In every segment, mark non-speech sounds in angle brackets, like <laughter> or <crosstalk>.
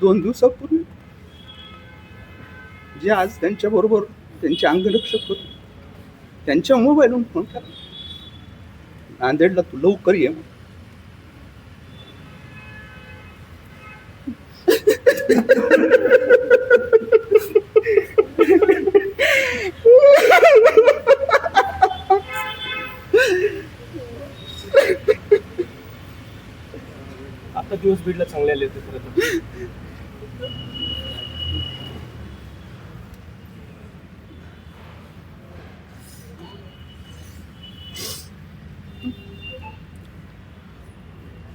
दोन दिवसापूर्वी. जे आज त्यांच्या बरोबर त्यांचे अंगरक्षक होते. त्यांच्या मोबाईलवरून फोन करा नांदेडला तू लवकर ये <laughs> आता दिवस बीडला चांगले आले होते खरं तर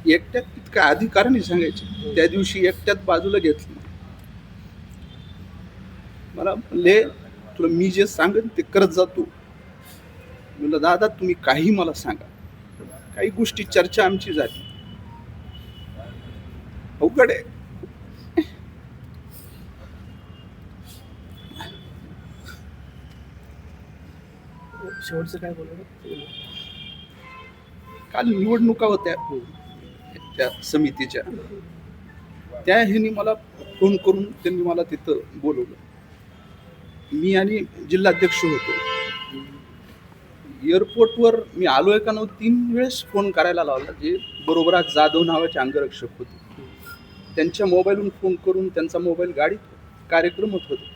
एकट्यात तितका अधिकाराने सांगायचे. त्या दिवशी एकट्यात बाजूला घेतलं. मला म्हणले तुला मी जे सांगेन ते करत जातो म्हणलं दादा तुम्ही काही मला सांगा. काही गोष्टी चर्चा आमची झाली. अवघड आहे. शेवटचं काय बोलणार काल निवडणुका होत्या. त्या समितीच्या. त्या ह्यांनी मला फोन करून त्यांनी मला तिथं बोलवलं. मी आणि जिल्हाध्यक्ष होतो. एअरपोर्टवर मी आलोय का नव्हतं तीन वेळेस फोन करायला लावला जे बरोबर आज जाधव नावाचे अंगरक्षक होते. त्यांच्या मोबाईलहून फोन करून त्यांचा मोबाईल गाडीत कार्यक्रम होत होते.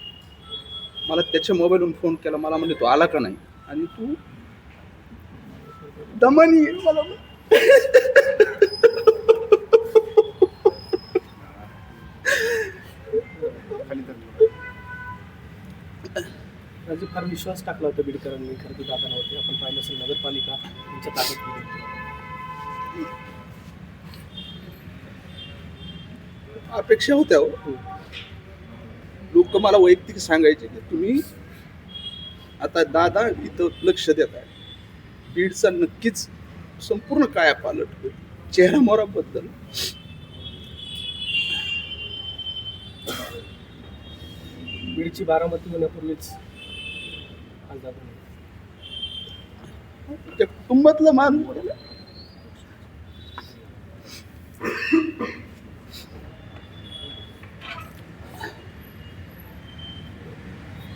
मला त्याच्या मोबाईलहून फोन केला मला म्हणजे तो आला का नाही? आणि तू दमनी मला राजू फार विश्वास टाकला होता बीडकरांनी खरं तर दादांवरती. आपण पाहिलं असेल नगरपालिका दिली होती. अपेक्षा होत्या हो. लोक मला वैयक्तिक सांगायचे की तुम्ही आता दादा इथं लक्ष देत आहे. बीडचा नक्कीच संपूर्ण काया पालट होईल. चेहरा मोराबद्दल. बीडची बारामती होण्यापूर्वीच त्या कुटुंबातलं मान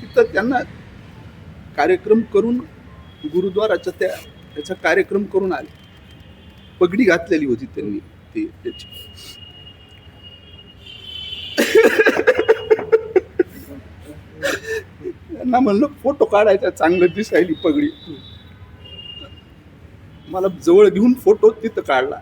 तिथं त्यांना कार्यक्रम करून गुरुद्वाराचा त्या त्याचा कार्यक्रम करून आले. पगडी घातलेली होती त्यांनी ती त्याची. त्यांना म्हणलं फोटो काढायचा चांगलं दिसायली पगडी. मला जवळ घेऊन फोटो तिथं काढला.